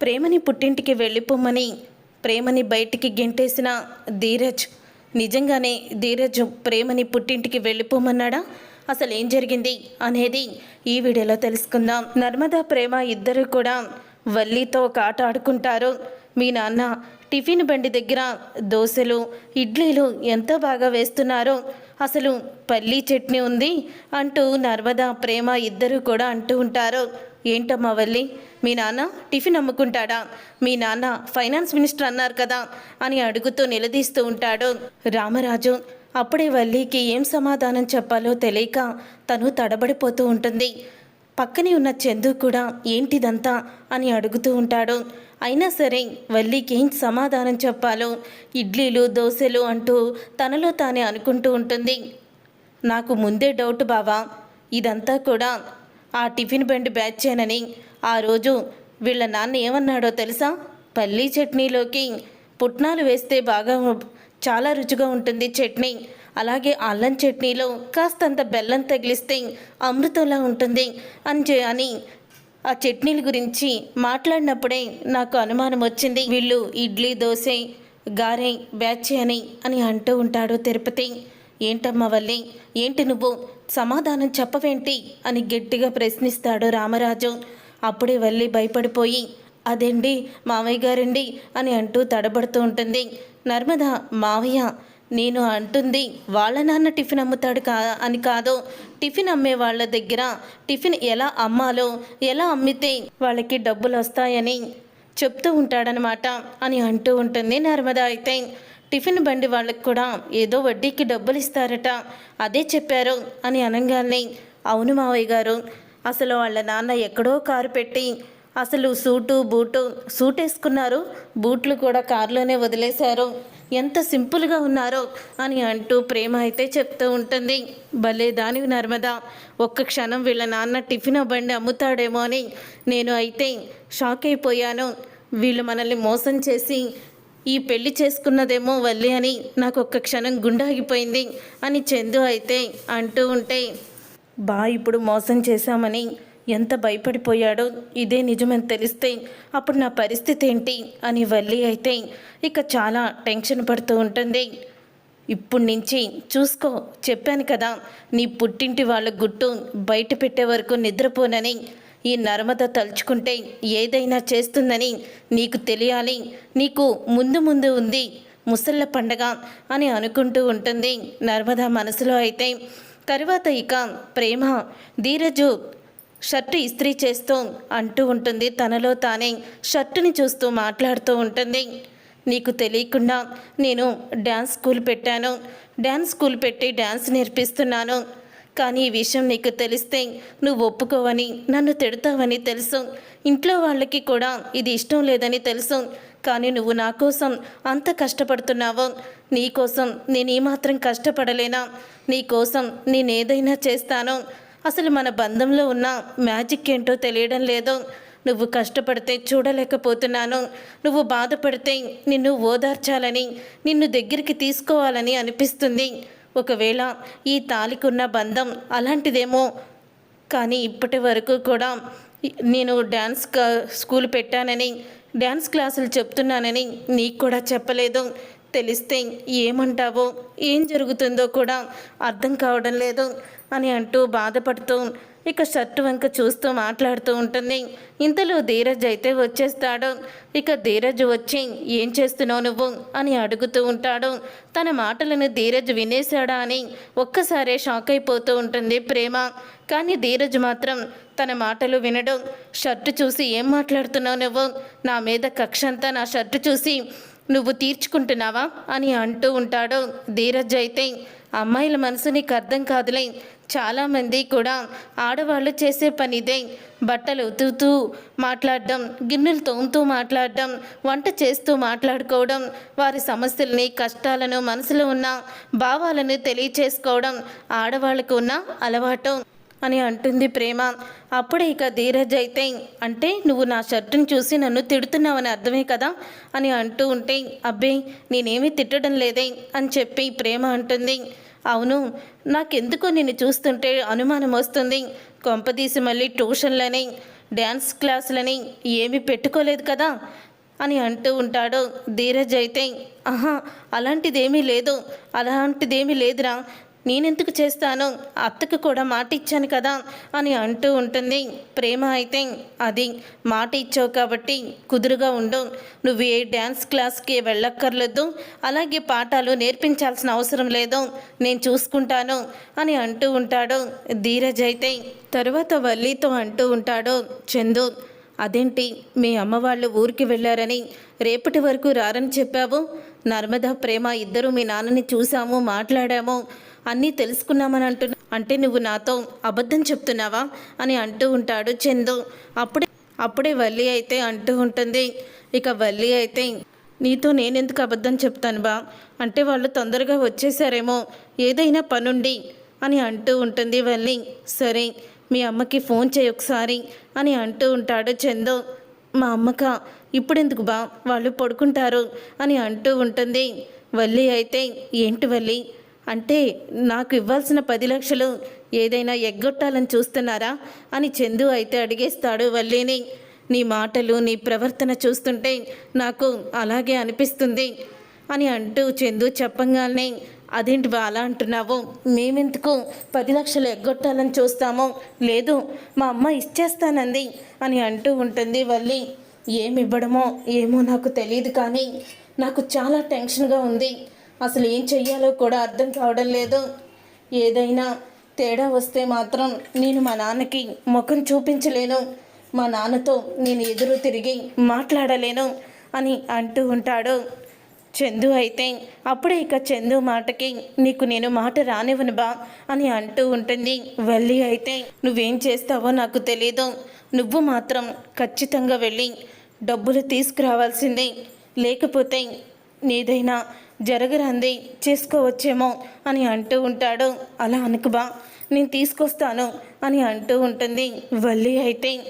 ప్రేమని పుట్టింటికి వెళ్ళిపోమని ప్రేమని బయటికి గెంటేసిన ధీరజ్. నిజంగానే ధీరజ్ ప్రేమని పుట్టింటికి వెళ్ళిపోమన్నాడా? అసలు ఏం జరిగింది అనేది ఈ వీడియోలో తెలుసుకుందాం. నర్మదా ప్రేమ ఇద్దరు కూడా వల్లితో ఒక ఆట ఆడుకుంటారు. మీ నాన్న టిఫిన్ బండి దగ్గర దోశలు ఇడ్లీలు ఎంత బాగా వేస్తున్నారో. అసలు పల్లీ చట్నీ ఉంది అంటూ నర్మదా ప్రేమ ఇద్దరు కూడా అంటూ ఉంటారు. ఏంటమ్మా వల్లి? మీ నాన్న టిఫిన్ అమ్ముకుంటాడా? మీ నాన్న ఫైనాన్స్ మినిస్టర్ అన్నారు కదా అని అడుగుతూ నిలదీస్తూ ఉంటాడు రామరాజు. అప్పుడే వల్లికి ఏం సమాధానం చెప్పాలో తెలియక తను తడబడిపోతూ ఉంటుంది. పక్కనే ఉన్న చందు కూడా ఏంటిదంతా అని అడుగుతూ ఉంటాడు. అయినా సరే వల్లికేం ఏం సమాధానం చెప్పాలో? ఇడ్లీలు దోశలు అంటూ తనలో తానే అనుకుంటూ ఉంటుంది. నాకు ముందే డౌట్ బావా ఇదంతా కూడా ఆ టిఫిన్ బండి బ్యాచేనని. ఆ రోజు వీళ్ళ నాన్న ఏమన్నాడో తెలుసా? పల్లీ చట్నీలోకి పుట్నాలు వేస్తే బాగా చాలా రుచిగా ఉంటుంది చట్నీ. అలాగే అల్లం చట్నీలో కాస్తంత బెల్లం తగిలిస్తే అమృతంలా ఉంటుంది. అని అని ఆ చట్నీల గురించి మాట్లాడినప్పుడే నాకు అనుమానం వచ్చింది. వీళ్ళు ఇడ్లీ దోశ గారె బ్యాచ్ అని అని అంటూ ఉంటాడు తిరుపతి. ఏంటమ్మా వల్లి? ఏంటి నువ్వు? సమాధానం చెప్పవేంటి? అని గట్టిగా ప్రశ్నిస్తాడు రామరాజు. అప్పుడే వల్లి భయపడిపోయి అదేండి మావయ్య గారండి? అని అంటూ తడబడుతూ ఉంటుంది. నర్మదా మావయ్య నేను అంటుంది వాళ్ళ నాన్న టిఫిన్ అమ్ముతాడు కా అని కాదు టిఫిన్ అమ్మే వాళ్ళ దగ్గర టిఫిన్ ఎలా అమ్మాలో ఎలా అమ్మితే వాళ్ళకి డబ్బులు వస్తాయని చెప్తూ ఉంటాడనమాట అని అంటూ ఉంటుంది నర్మద. అయితే టిఫిన్ బండి వాళ్ళకి కూడా ఏదో వడ్డీకి డబ్బులు ఇస్తారట అదే చెప్పారు అని అనగానే అవును మావయ్య గారు అసలు వాళ్ళ నాన్న ఎక్కడో కారు పెట్టి అసలు సూటు బూటు సూట్ వేసుకున్నారు బూట్లు కూడా కారులోనే వదిలేశారు. ఎంత సింపుల్గా ఉన్నారో అని అంటూ ప్రేమ అయితే చెప్తూ ఉంటుంది. భలే దాని నర్మదా. ఒక్క క్షణం వీళ్ళ నాన్న టిఫిన్ బండి అమ్ముతాడేమో అని నేను అయితే షాక్ అయిపోయాను. వీళ్ళు మనల్ని మోసం చేసి ఈ పెళ్ళి చేసుకున్నదేమో వల్లి అని నాకు ఒక్క క్షణం గుండాగిపోయింది అని చందు అయితే అంటూ ఉంటే బా ఇప్పుడు మోసం చేశామని ఎంత భయపడిపోయాడో ఇదే నిజమని తెలిస్తే అప్పుడు నా పరిస్థితి ఏంటి అని వల్లి అయితే ఇక చాలా టెన్షన్ పడుతూ ఉంటుంది. ఇప్పుడు నుంచి చూసుకో చెప్పాను కదా నీ పుట్టింటి వాళ్ళ గుట్టు బయట పెట్టే వరకు నిద్రపోనని ఈ నర్మద తలుచుకుంటే ఏదైనా చేస్తుందని నీకు తెలియాలి నీకు ముందు ముందు ఉంది ముసళ్ళ పండగ అని అనుకుంటూ ఉంటుంది నర్మద మనసులో అయితే. తరువాత ఇక ప్రేమ ధీరజు షర్టు ఇస్త్రీ చేస్తూ అంటూ ఉంటుంది. తనలో తానే షర్టుని చూస్తూ మాట్లాడుతూ ఉంటుంది. నీకు తెలియకుండా నేను డ్యాన్స్ స్కూల్ పెట్టాను. డ్యాన్స్ స్కూల్ పెట్టి డ్యాన్స్ నేర్పిస్తున్నాను. కానీ ఈ విషయం నీకు తెలిస్తే నువ్వు ఒప్పుకోవని నన్ను తిడతావని తెలుసు. ఇంట్లో వాళ్ళకి కూడా ఇది ఇష్టం లేదని తెలుసు. కానీ నువ్వు నా కోసం అంత కష్టపడుతున్నావు. నీ కోసం నేను ఏమాత్రం కష్టపడలేనా? నీ కోసం నేను చేస్తాను. అసలు మన బంధంలో ఉన్న మ్యాజిక్ ఏంటో తెలియడం లేదు. నువ్వు కష్టపడితే చూడలేకపోతున్నాను. నువ్వు బాధపడితే నిన్ను ఓదార్చాలని నిన్ను దగ్గరికి తీసుకోవాలని అనిపిస్తుంది. ఒకవేళ ఈ తాలికున్న బంధం అలాంటిదేమో. కానీ ఇప్పటి వరకు కూడా నేను డ్యాన్స్ స్కూల్ పెట్టానని డ్యాన్స్ క్లాసులు చెప్తున్నానని నీకు కూడా చెప్పలేదు. తెలిస్తే ఏమంటావో ఏం జరుగుతుందో కూడా అర్థం కావడం లేదు అని అంటూ బాధపడుతూ ఇక షర్టు వంక చూస్తూ మాట్లాడుతూ ఉంటుంది. ఇంతలో ధీరజ్ అయితే వచ్చేస్తాడు. ఇక ధీరజ్ వచ్చి ఏం చేస్తున్నావు నువ్వు? అని అడుగుతూ ఉంటాడు. తన మాటలను ధీరజ్ వినేశాడా అని ఒక్కసారే షాక్ అయిపోతూ ఉంటుంది ప్రేమ. కానీ ధీరజ్ మాత్రం తన మాటలు వినడం. షర్టు చూసి ఏం మాట్లాడుతున్నావు నువ్వు? నా మీద కక్షంతా నా షర్టు చూసి నువ్వు తీర్చుకుంటున్నావా? అని అంటూ ఉంటాడు ధీరజ్ అయితే. అమ్మాయిల మనసు నీకు అర్థం కాదులే. చాలామంది కూడా ఆడవాళ్ళు చేసే పనిదే. బట్టలు ఉతుకుతూ మాట్లాడడం గిన్నెలు తోముతూ మాట్లాడడం వంట చేస్తూ మాట్లాడుకోవడం వారి సమస్యల్ని కష్టాలను మనసులో ఉన్న భావాలను తెలియచేసుకోవడం ఆడవాళ్ళకు ఉన్న అలవాటు. అని అంటుంది ప్రేమ. అప్పుడే ఇక ధీరజ్ అయితే అంటే నువ్వు నా షర్టును చూసి నన్ను తిడుతున్నావని అర్థమే కదా? అని అంటూ ఉంటే అబ్బే నేనేమీ తిట్టడం లేదే అని చెప్పి ప్రేమ అంటుంది. అవును నాకెందుకో నిన్ను చూస్తుంటే అనుమానం వస్తుంది. కొంపదీసి మళ్ళీ ట్యూషన్లని డ్యాన్స్ క్లాసులని ఏమీ పెట్టుకోలేదు కదా? అని అంటూ ఉంటాడు ధీరజ్ అయితే. ఆహా అలాంటిదేమీ లేదు. అలాంటిదేమీ లేదురా. నేనెందుకు చేస్తాను? అత్తకు కూడా మాట ఇచ్చాను కదా అని అంటూ ఉంటుంది. ప్రేమ అయితే అది. మాట ఇచ్చావు కాబట్టి కుదురుగా ఉండు. నువ్వు ఏ డ్యాన్స్ క్లాస్కి వెళ్ళక్కర్లేదు. అలాగే పాఠాలు నేర్పించాల్సిన అవసరం లేదు. నేను చూసుకుంటాను అని అంటూ ఉంటాడు. ధీరజ్ అయితే తరువాత వల్లితో అంటూ ఉంటాడు. చందు అదేంటి? మీ అమ్మ వాళ్ళు ఊరికి వెళ్ళారని రేపటి వరకు రారని చెప్పావు. నర్మదా ప్రేమ ఇద్దరు మీ నాన్నని చూసాము మాట్లాడాము. అన్నీ తెలుసుకున్నామని అంటున్నా అంటే నువ్వు నాతో అబద్ధం చెప్తున్నావా? అని అంటూ ఉంటాడు చందు. అప్పుడే అప్పుడే వల్లి అయితే అంటూ ఉంటుంది. ఇక వల్లి అయితే నీతో నేనెందుకు అబద్ధం చెప్తాను బా? అంటే వాళ్ళు తొందరగా వచ్చేసారేమో ఏదైనా పనుండి అని అంటూ ఉంటుంది వల్లి. సరే మీ అమ్మకి ఫోన్ చేయి ఒకసారి అని అంటూ ఉంటాడు చందు. మా అమ్మక ఇప్పుడెందుకు బా? వాళ్ళు పడుకుంటారు అని అంటూ ఉంటుంది. వల్లి అయితే ఏంటి వల్లి? అంటే నాకు ఇవ్వాల్సిన పది లక్షలు ఏదైనా ఎగ్గొట్టాలని చూస్తున్నారా? అని చందు అయితే అడిగేస్తాడు వల్లిని. నీ మాటలు నీ ప్రవర్తన చూస్తుంటే నాకు అలాగే అనిపిస్తుంది అని అంటూ చందు చెప్పంగానే అదేంటి అలా అంటున్నావు? మేమెందుకు పది లక్షలు ఎగ్గొట్టాలని చూస్తామో? లేదు మా అమ్మ ఇచ్చేస్తానంది అని అంటూ ఉంటుంది వల్లి. ఏమి ఇవ్వడమో ఏమో నాకు తెలియదు కానీ నాకు చాలా టెన్షన్గా ఉంది. అసలు ఏం చెయ్యాలో కూడా అర్థం కావడం లేదు. ఏదైనా తేడా వస్తే మాత్రం నేను మా నాన్నకి ముఖం చూపించలేను. మా నాన్నతో నేను ఎదురు తిరిగి మాట్లాడలేను అని అంటూ ఉంటాడు. చందు అయితే అప్పుడే ఇక చందు మాటకి నీకు నేను మాట రానివ్వను బా అని అంటూ ఉంటుంది. వెళ్ళి అయితే నువ్వేం చేస్తావో నాకు తెలీదు. నువ్వు మాత్రం ఖచ్చితంగా వెళ్ళి డబ్బులు తీసుకురావాల్సిందే. లేకపోతే నీదైనా జరగరంది చేసుకోవచ్చేమో అని అంటూ ఉంటాడు. అలా అనుకుబా నేను తీసుకొస్తాను అని అంటూ ఉంటుంది. వల్లి అయితే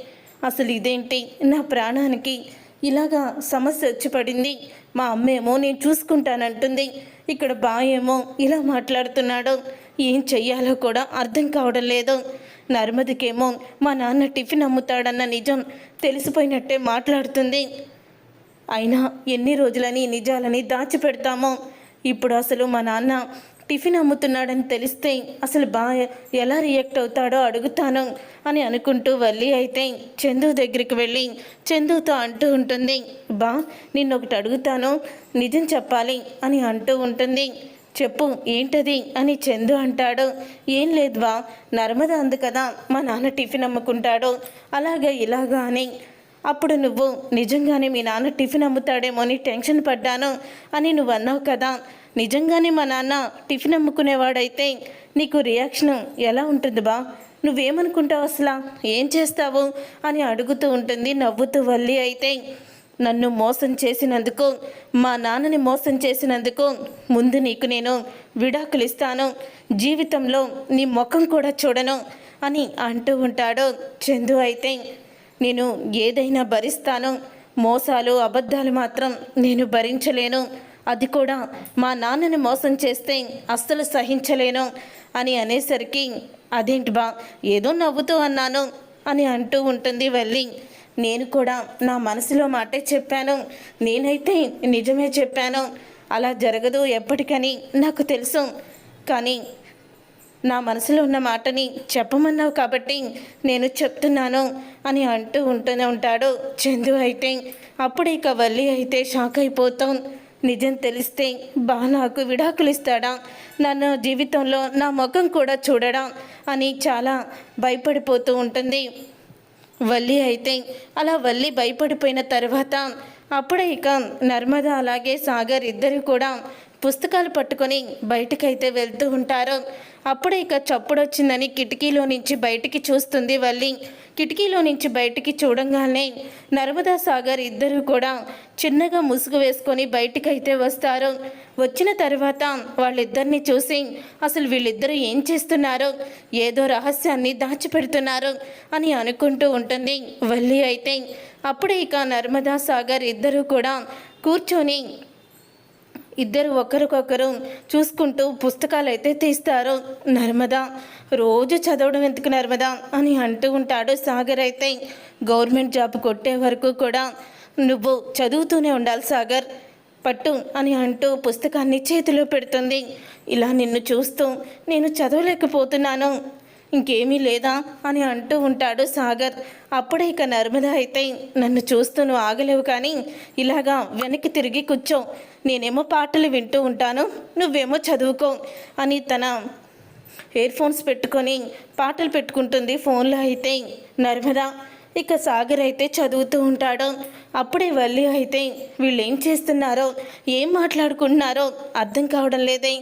అసలు ఇదేంటి? నా ప్రాణానికి ఇలాగా సమస్య వచ్చి పడింది. మా అమ్మేమో నేను చూసుకుంటానంటుంది. ఇక్కడ బాయేమో ఇలా మాట్లాడుతున్నాడు. ఏం చెయ్యాలో కూడా అర్థం కావడం లేదు. నర్మదికేమో మా నాన్న టిఫిన్ అమ్ముతాడన్న నిజం తెలిసిపోయినట్టే మాట్లాడుతుంది. అయినా ఎన్ని రోజులని నిజాలని దాచిపెడతామో. ఇప్పుడు అసలు మా నాన్న టిఫిన్ అమ్ముతున్నాడని తెలిస్తే అసలు బా ఎలా రియాక్ట్ అవుతాడో అడుగుతాను అని అనుకుంటూ వల్లి అయితే చందు దగ్గరికి వెళ్ళి చందుతో అంటూ ఉంటుంది బా నిన్నొకటి అడుగుతాను నిజం చెప్పాలి అని అంటూ ఉంటుంది. చెప్పు ఏంటది? అని చందు అంటాడు. ఏం లేదు బా నర్మద అందు కదా మా నాన్న టిఫిన్ అమ్ముకుంటాడు. అలాగా ఇలాగా అని అప్పుడు నువ్వు నిజంగానే మీ నాన్న టిఫిన్ అమ్ముతాడేమో అని టెన్షన్ పడ్డాను అని నువ్వు అన్నావు కదా. నిజంగానే మా నాన్న టిఫిన్ అమ్ముకునేవాడైతే నీకు రియాక్షన్ ఎలా ఉంటుంది బా? నువ్వేమనుకుంటావు అసలు? ఏం చేస్తావు? అని అడుగుతూ ఉంటుంది నవ్వుతూ వల్లి అయితే. నన్ను మోసం చేసినందుకు మా నాన్నని మోసం చేసినందుకు ముందు నీకు నేను విడాకులు ఇస్తాను. జీవితంలో నీ ముఖం కూడా చూడను అని అంటూ ఉంటాడు చందు అయితే. నేను ఏదైనా భరిస్తాను మోసాలు అబద్ధాలు మాత్రం నేను భరించలేను. అది కూడా మా నాన్నని మోసం చేస్తే అస్సలు సహించలేను అని అనేసరికి అదేంటి బా ఏదో నవ్వుతూ అన్నాను అని అంటూ ఉంటుంది వెళ్ళి నేను కూడా నా మనసులో మాటే చెప్పాను. నేనైతే నిజమే చెప్పాను. అలా జరగదు ఎప్పటికని నాకు తెలుసు. కానీ నా మనసులో ఉన్న మాటని చెప్పమన్నావు కాబట్టి నేను చెప్తున్నాను అని అంటూ ఉంటూనే ఉంటాడు చందు అయితే. అప్పుడు ఇక వల్లి అయితే షాక్ అయిపోతాం. నిజం తెలిస్తే బా నాకు విడాకులు ఇస్తాడా? నన్ను జీవితంలో నా ముఖం కూడా చూడడా? అని చాలా భయపడిపోతూ ఉంటుంది. వల్లి అయితే అలా వల్లి భయపడిపోయిన తర్వాత అప్పుడే ఇక నర్మద అలాగే సాగర్ ఇద్దరు కూడా పుస్తకాలు పట్టుకొని బయటకైతే వెళ్తూ ఉంటారు. అప్పుడే ఇక చప్పుడు వచ్చిందని కిటికీలో నుంచి బయటికి చూస్తుంది వల్లి. కిటికీలో నుంచి బయటికి చూడంగానే నర్మదా సాగర్ ఇద్దరు కూడా చిన్నగా ముసుగు వేసుకొని బయటికైతే వస్తారు. వచ్చిన తర్వాత వాళ్ళిద్దరిని చూసి అసలు వీళ్ళిద్దరూ ఏం చేస్తున్నారు? ఏదో రహస్యాన్ని దాచిపెడుతున్నారు అని అనుకుంటూ ఉంటుంది వల్లి అయితే. అప్పుడే ఇక నర్మదా సాగర్ ఇద్దరు కూడా కూర్చొని ఇద్దరు ఒకరికొకరు చూసుకుంటూ పుస్తకాలు అయితే తీస్తారు. నర్మదా రోజు చదవడం ఎందుకు నర్మదా? అని అంటూ ఉంటాడు సాగర్ అయితే. గవర్నమెంట్ జాబ్ కొట్టే వరకు కూడా నువ్వు చదువుతూనే ఉండాలి సాగర్ పట్టు అని అంటూ పుస్తకాన్ని చేతిలో పెడుతుంది. ఇలా నిన్ను చూస్తూ నేను చదవలేకపోతున్నాను ఇంకేమీ లేదా? అని అంటూ ఉంటాడు సాగర్. అప్పుడే ఇక నర్మద అయితే నన్ను చూస్తూ నువ్వు ఆగలేవు కానీ ఇలాగా వెనక్కి తిరిగి కూర్చో. నేనేమో పాటలు వింటూ ఉంటాను నువ్వేమో చదువుకో అని తన ఇయర్ ఫోన్స్ పెట్టుకొని పాటలు పెట్టుకుంటుంది ఫోన్లో అయితే. నర్మదా ఇక సాగర్ అయితే చదువుతూ ఉంటాడు. అప్పుడే వల్లి అయితే వీళ్ళు ఏం చేస్తున్నారో ఏం మాట్లాడుకుంటున్నారో అర్థం కావడం లేదే.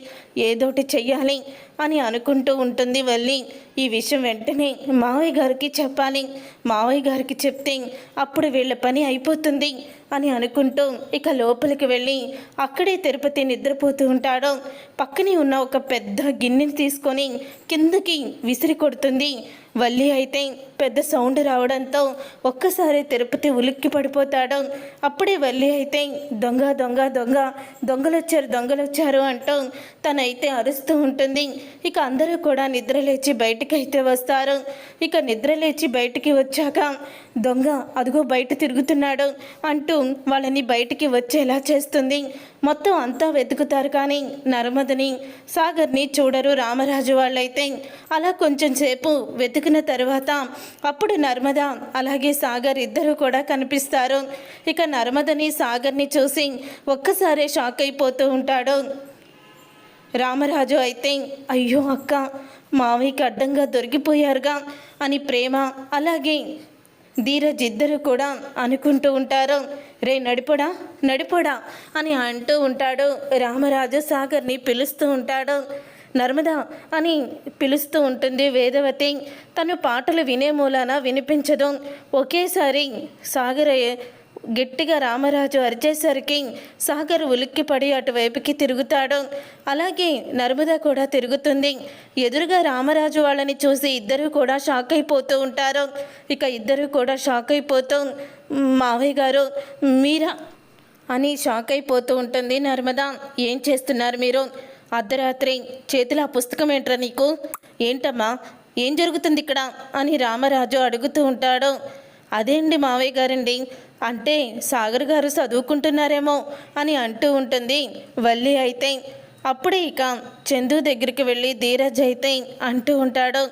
ఏదోటి చెయ్యాలి అని అనుకుంటూ ఉంటుంది వల్లి. ఈ విషయం వెంటనే మావయ్య గారికి చెప్పాలి. మావయ్య గారికి చెప్తే అప్పుడు వీళ్ళ పని అయిపోతుంది అని అనుకుంటూ ఇక లోపలికి వెళ్ళి అక్కడే తిరుపతి నిద్రపోతూ ఉంటాడు. పక్కనే ఉన్న ఒక పెద్ద గిన్నెని తీసుకొని కిందకి విసిరి కొడుతుంది. వల్లి అయితే పెద్ద సౌండ్ రావడంతో ఒక్కసారి తిరుపతి ఉలిక్కి పడిపోతాడు. అప్పుడే వెళ్ళి అయితే దొంగ దొంగ దొంగ దొంగలు వచ్చారు దొంగలు వచ్చారు అంటూ తనైతే అరుస్తూ ఉంటుంది. ఇక అందరూ కూడా నిద్ర లేచి బయటికి అయితే వస్తారు. ఇక నిద్ర లేచి బయటికి వచ్చాక దొంగ అదిగో బయట తిరుగుతున్నాడు అంటూ వాళ్ళని బయటికి వచ్చేలా చేస్తుంది. మొత్తం అంతా వెతుకుతారు కానీ నర్మదని సాగర్ని చూడరు రామరాజు వాళ్ళైతే. అలా కొంచెం సేపు వెతికిన తర్వాత అప్పుడు నర్మద అలాగే సాగర్ ఇద్దరు కూడా కనిపిస్తారు. ఇక నర్మదని సాగర్ని చూసి ఒక్కసారే షాక్ అయిపోతూ ఉంటాడు. రామరాజు అయితే అయ్యో అక్క మావయ్యకి అడ్డంగా దొరికిపోయారుగా అని ప్రేమ అలాగే ధీరజ్ ఇద్దరు కూడా అనుకుంటూ ఉంటారు. రే నడిపోడా నడిపోడా అని అంటూ ఉంటాడు. రామరాజు సాగర్ని పిలుస్తూ ఉంటాడు. నర్మదా అని పిలుస్తూ ఉంటుంది వేదవతి. తను పాటలు వినే మూలాన వినిపించదు. ఒకేసారి సాగర్ గట్టిగా రామరాజు అరిచేసరికి సాగర్ ఉలిక్కిపడి అటువైపుకి తిరుగుతాడు. అలాగే నర్మద కూడా తిరుగుతుంది. ఎదురుగా రామరాజు వాళ్ళని చూసి ఇద్దరు కూడా షాక్ అయిపోతూ ఉంటారు. ఇక ఇద్దరు కూడా షాక్ అయిపోతూ మావయ్య గారు మీరా? అని షాక్ అయిపోతూ ఉంటుంది నర్మద. ఏం చేస్తున్నారు మీరు? అర్ధరాత్రి చేతిలో ఆ పుస్తకం ఏంట్రా నీకు? ఏంటమ్మా? ఏం జరుగుతుంది ఇక్కడ? అని రామరాజు అడుగుతూ ఉంటాడు. అండి మావయ్య గారండి? అంటే సాగర్ గారు చదువుకుంటున్నారేమో అని అంటూ ఉంటుంది. వల్లి అయితే అప్పుడే ఇక చందు దగ్గరికి వెళ్ళి ధీరజ్ అయితే అంటూ ఉంటాడు.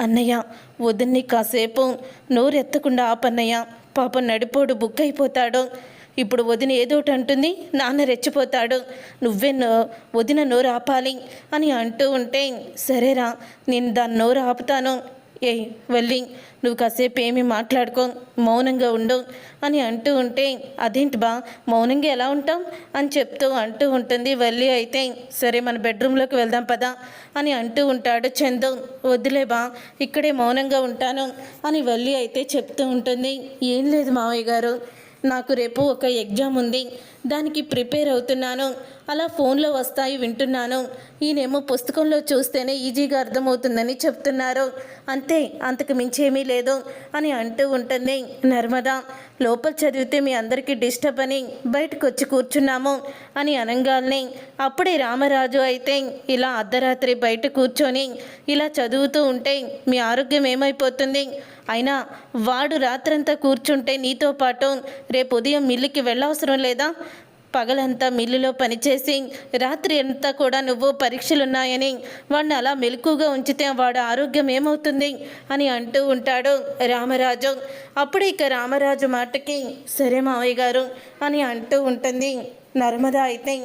అన్నయ్య వదిన్ని కాసేపు నోరెత్తకుండా ఆపన్నయ్య. పాపం నడిపోడు బుక్ అయిపోతాడు. ఇప్పుడు వదిన ఏదోటి అంటుంది నాన్న రెచ్చిపోతాడు నువ్వే నో వదిన నోరు ఆపాలి అని అంటూ ఉంటే సరేరా నేను దాని నోరు ఆపుతాను. ఏయ్ వెళ్ళి నువ్వు కాసేపు ఏమీ మాట్లాడుకో మౌనంగా ఉండు అని అంటూ ఉంటే అదేంటి బా మౌనంగా ఎలా ఉంటాం అని చెప్తూ అంటూ ఉంటుంది వెళ్ళి అయితే సరే మన బెడ్రూమ్లోకి వెళ్దాం పదా అని అంటూ ఉంటాడు చందు. వద్దులే బా ఇక్కడే మౌనంగా ఉంటాను అని వెళ్ళి అయితే చెప్తూ ఉంటుంది. ఏం లేదు మావయ్య గారు నాకు రేపు ఒక ఎగ్జామ్ ఉంది. దానికి ప్రిపేర్ అవుతున్నాను. అలా ఫోన్లో వస్తాయి వింటున్నాను. ఈయనేమో పుస్తకంలో చూస్తేనే ఈజీగా అర్థమవుతుందని చెప్తున్నారు. అంతే అంతకు మించేమీ లేదు అని అంటూ ఉంటుంది నర్మదా. లోపల చదివితే మీ అందరికీ డిస్టర్బ్ అని బయటకు వచ్చి కూర్చున్నాము అని అనగాల్ని. అప్పుడే రామరాజు అయితే ఇలా అర్ధరాత్రి బయట కూర్చొని ఇలా చదువుతూ ఉంటే మీ ఆరోగ్యం ఏమైపోతుంది? అయినా వాడు రాత్రంతా కూర్చుంటే నీతో పాటు రేపు ఉదయం మిల్లుకి వెళ్ళవసరం లేదా? పగలంతా మిల్లులో పనిచేసి రాత్రి అంతా కూడా నువ్వు పరీక్షలున్నాయని వాడిని అలా మెలకుగా ఉంచితే వాడు ఆరోగ్యం ఏమవుతుంది అని అంటూ ఉంటాడు రామరాజు. అప్పుడు ఇక రామరాజు మాటకి సరే మావయ్య గారు అని అంటూ ఉంటుంది నర్మద అయితే.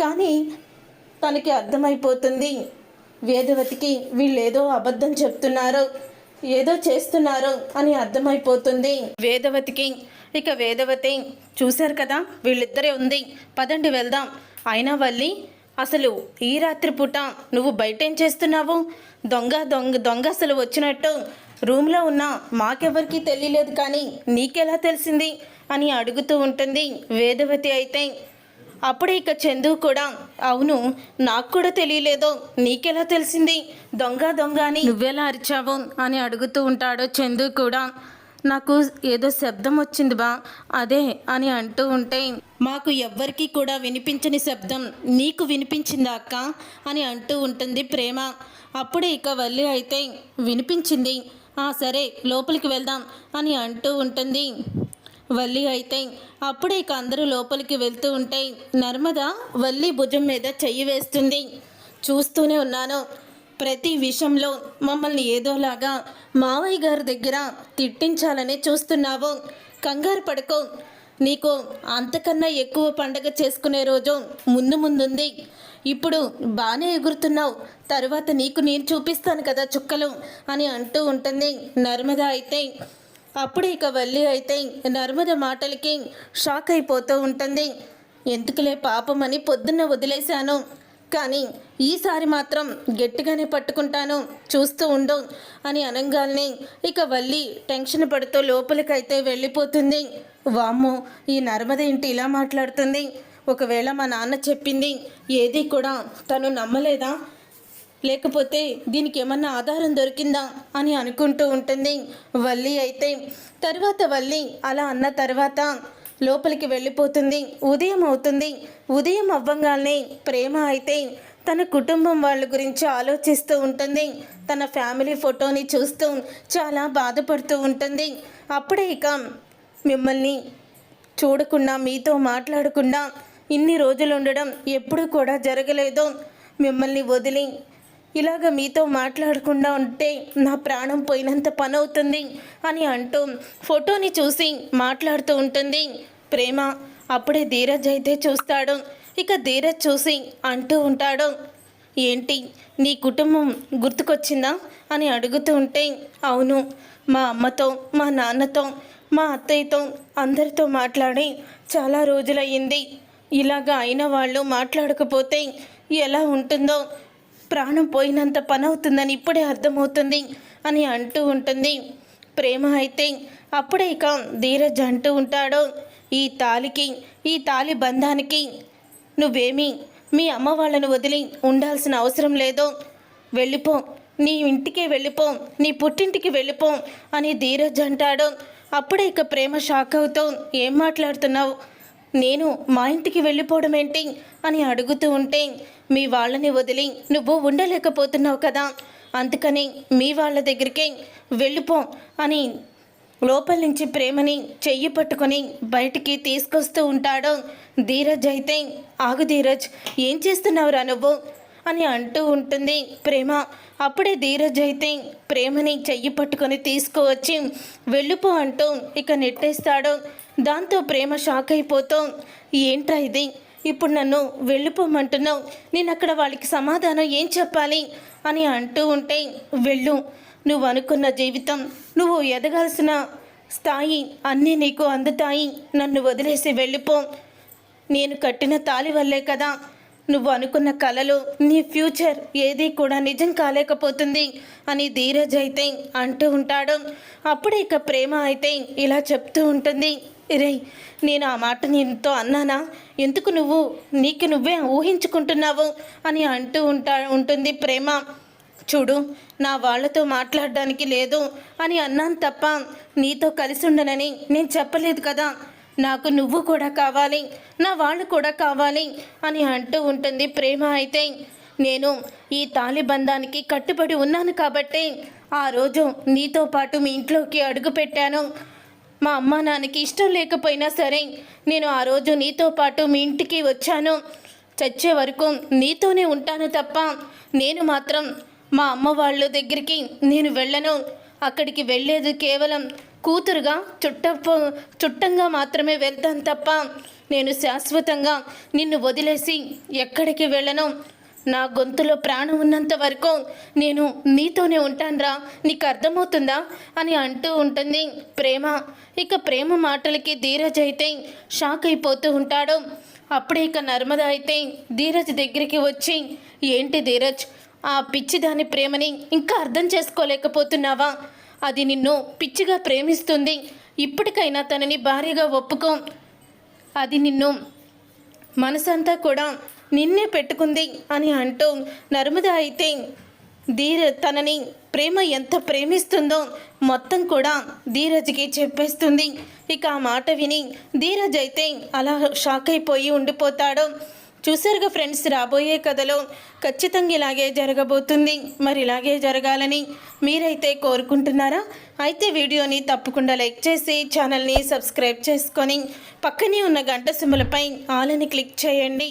కానీ తనకి అర్థమైపోతుంది. వేదవతికి వీళ్ళేదో అబద్ధం చెప్తున్నారు. ఏదో చేస్తున్నారు అని అర్థమైపోతుంది. వేదవతికి ఇక వేదవతి చూశారు కదా వీళ్ళిద్దరే ఉంది. పదండి వెళ్దాం. అయినా వల్లి అసలు ఈ రాత్రి పూట నువ్వు బయట ఏం చేస్తున్నావు? దొంగ దొంగ దొంగ అసలు వచ్చినట్టు. రూమ్లో ఉన్న మాకెవరికి తెలియలేదు కానీ నీకెలా తెలిసింది? అని అడుగుతూ ఉంటుంది వేదవతి అయితే. అప్పుడే ఇక చందు కూడా అవును నాకు కూడా తెలియలేదు నీకెలా తెలిసింది? దొంగ దొంగ అని. నువ్వెలా అరిచావు అని అడుగుతూ ఉంటాడు చందు కూడా. నాకు ఏదో శబ్దం వచ్చింది బా అదే అని అంటూ ఉంటే మాకు ఎవ్వరికీ కూడా వినిపించని శబ్దం నీకు వినిపించిందా అక్క? అని అంటూ ఉంటుంది ప్రేమ. అప్పుడే ఇక వల్లి అయితే వినిపించింది. ఆ సరే లోపలికి వెళ్దాం అని అంటూ ఉంటుంది. వల్లి అయితే అప్పుడే ఇక అందరూ లోపలికి వెళ్తూ ఉంటే నర్మద వల్లి భుజం మీద చెయ్యి వేస్తుంది. చూస్తూనే ఉన్నాను. ప్రతి విషయంలో మమ్మల్ని ఏదోలాగా మావయ్య గారి దగ్గర తిట్టించాలని చూస్తున్నావు. కంగారు పడుకో. నీకు అంతకన్నా ఎక్కువ పండగ చేసుకునే రోజు ముందు ముందుంది. ఇప్పుడు బాగానే ఎగురుతున్నావు. తర్వాత నీకు నేను చూపిస్తాను కదా చుక్కలు అని అంటూ ఉంటుంది నర్మద అయితే. అప్పుడు ఇక వెళ్ళి అయితే నర్మద మాటలకి షాక్ అయిపోతూ ఉంటుంది. ఎందుకులే పాపం అని పొద్దున్న వదిలేశాను. కానీ ఈసారి మాత్రం గట్టిగానే పట్టుకుంటాను చూస్తూ ఉండు అని అనగానే ఇక వల్లి టెన్షన్ పడుతూ లోపలికైతే వెళ్ళిపోతుంది. వామ్మో ఈ నర్మద ఇంటి ఇలా మాట్లాడుతుంది. ఒకవేళ మా నాన్న చెప్పింది ఏది కూడా తను నమ్మలేదా? లేకపోతే దీనికి ఏమన్నా ఆధారం దొరికిందా అని అనుకుంటూ ఉంటుంది. వల్లి అయితే తర్వాత వల్లి అలా అన్న తర్వాత లోపలికి వెళ్ళిపోతుంది. ఉదయం అవుతుంది. ఉదయం అవ్వంగానే ప్రేమ అయితే తన కుటుంబం వాళ్ళ గురించి ఆలోచిస్తూ ఉంటుంది. తన ఫ్యామిలీ ఫోటోని చూస్తూ చాలా బాధపడుతూ ఉంటుంది. అప్పుడే ఇక మిమ్మల్ని చూడకుండా మీతో మాట్లాడకుండా ఇన్ని రోజులు ఉండడం ఎప్పుడూ కూడా జరగలేదు. మిమ్మల్ని వదిలి ఇలాగ మీతో మాట్లాడకుండా ఉంటే నా ప్రాణం పోయినంత పని అవుతుంది అని అంటూ ఫోటోని చూసి మాట్లాడుతూ ఉంటుంది. ప్రేమ అప్పుడే ధీరజ్ అయితే చూస్తాడు. ఇక ధీరజ్ చూసి అంటూ ఉంటాడు. ఏంటి నీ కుటుంబం గుర్తుకొచ్చిందా? అని అడుగుతూ ఉంటే అవును. మా అమ్మతో మా నాన్నతో మా అత్తయ్యతో అందరితో మాట్లాడి చాలా రోజులయ్యింది. ఇలాగ అయిన వాళ్ళు మాట్లాడకపోతే ఎలా ఉంటుందో ప్రాణం పోయినంత పని అవుతుందని ఇప్పుడే అర్థమవుతుంది అని అంటూ ఉంటుంది. ప్రేమ అయితే అప్పుడే ఇక ధీరజ్ అంటూ ఉంటాడు ఈ తాలికి ఈ తాలి బంధానికి నువ్వేమీ మీ అమ్మ వాళ్ళను వదిలి ఉండాల్సిన అవసరం లేదు. వెళ్ళిపో నీ ఇంటికే వెళ్ళిపో నీ పుట్టింటికి వెళ్ళిపో అని ధీరజ్ అంటాడు. అప్పుడే ఇక ప్రేమ షాక్ అవుతో ఏం మాట్లాడుతున్నావు? నేను మా ఇంటికి వెళ్ళిపోవడం ఏంటి అని అడుగుతూ ఉంటే మీ వాళ్ళని వదిలి నువ్వు ఉండలేకపోతున్నావు కదా. అందుకని మీ వాళ్ళ దగ్గరికి వెళ్ళిపో అని లోపల నుంచి ప్రేమని చెయ్యి పట్టుకొని బయటికి తీసుకొస్తూ ఉంటాడు. ధీరజ్ అయితే ఆగు ధీరజ్ ఏం చేస్తున్నావురా నువ్వు? అని అంటూ ఉంటుంది ప్రేమ. అప్పుడే ధీరజ్ అయితే ప్రేమని చెయ్యి పట్టుకొని తీసుకువచ్చి వెళ్ళిపో అంటూ ఇక నెట్టేస్తాడు. దాంతో ప్రేమ షాక్ అయిపోతూ ఏంట్రా ఇది? ఇప్పుడు నన్ను వెళ్ళిపోమంటున్నావు. నేను అక్కడ వాళ్ళకి సమాధానం ఏం చెప్పాలి అని అంటూ ఉంటే వెళ్ళు. నువ్వు అనుకున్న జీవితం నువ్వు ఎదగాల్సిన స్థాయి అన్నీ నీకు అందుతాయి. నన్ను వదిలేసి వెళ్ళిపో. నేను కట్టిన తాలి వల్లే కదా నువ్వు అనుకున్న కలలు నీ ఫ్యూచర్ ఏది కూడా నిజం కాలేకపోతుంది అని ధీరజ్ అయితే అంటూ ఉంటాడు. అప్పుడే ఇక ప్రేమ అయితే ఇలా చెప్తూ ఉంటుంది. రే నేను ఆ మాట నీతో అన్నానా? ఎందుకు నువ్వు నీకు నువ్వే ఊహించుకుంటున్నావు అని అంటూ ఉంటా ఉంటుంది ప్రేమ. చూడు నా వాళ్ళతో మాట్లాడడానికి లేదు అని అన్నాను తప్ప నీతో కలిసి ఉండనని నేను చెప్పలేదు కదా. నాకు నువ్వు కూడా కావాలి నా వాళ్ళు కూడా కావాలి అని అంటూ ఉంటుంది ప్రేమ అయితే. నేను ఈ తాలిబంధానికి కట్టుబడి ఉన్నాను కాబట్టి ఆ రోజు నీతో పాటు మీ ఇంట్లోకి అడుగు పెట్టాను. మా అమ్మ నాన్నకి ఇష్టం లేకపోయినా సరే నేను ఆ రోజు నీతో పాటు మీ ఇంటికి వచ్చాను. చచ్చే వరకు నీతోనే ఉంటాను తప్ప నేను మాత్రం మా అమ్మ వాళ్ళ దగ్గరికి నేను వెళ్ళను. అక్కడికి వెళ్ళేది కేవలం కూతురుగా చుట్టపు చుట్టంగా మాత్రమే వెళ్తాను తప్ప నేను శాశ్వతంగా నిన్ను వదిలేసి ఎక్కడికి వెళ్ళను. నా గొంతులో ప్రాణం ఉన్నంత వరకు నేను నీతోనే ఉంటానురా. నీకు అర్థమవుతుందా? అని అంటూ ఉంటుంది. ప్రేమ. ఇక ప్రేమ మాటలకి ధీరజ్ అయితే షాక్ అయిపోతూ ఉంటాడు. అప్పుడే ఇక నర్మద అయితే ధీరజ్ దగ్గరికి వచ్చి ఏంటి ధీరజ్? ఆ పిచ్చిదాని ప్రేమని ఇంకా అర్థం చేసుకోలేకపోతున్నావా? అది నిన్ను పిచ్చిగా ప్రేమిస్తుంది. ఇప్పటికైనా తనని భార్యగా ఒప్పుకో. అది నిన్ను మనసంతా కూడా నిన్నే పెట్టుకుంది అని అంటూ నర్మద అయితే ధీర తనని ప్రేమ ఎంత ప్రేమిస్తుందో మొత్తం కూడా ధీరజ్కి చెప్పేస్తుంది. ఇక ఆ మాట విని ధీరజ్ అయితే అలా షాక్ అయిపోయి ఉండిపోతాడు. చూసారుగా ఫ్రెండ్స్ రాబోయే కథలో ఖచ్చితంగా ఇలాగే జరగబోతుంది. మరి ఇలాగే జరగాలని మీరైతే కోరుకుంటున్నారా? అయితే వీడియోని తప్పకుండా లైక్ చేసి ఛానల్ని సబ్స్క్రైబ్ చేసుకొని పక్కనే ఉన్న గంట సిమ్ములపై ఆలని క్లిక్ చేయండి.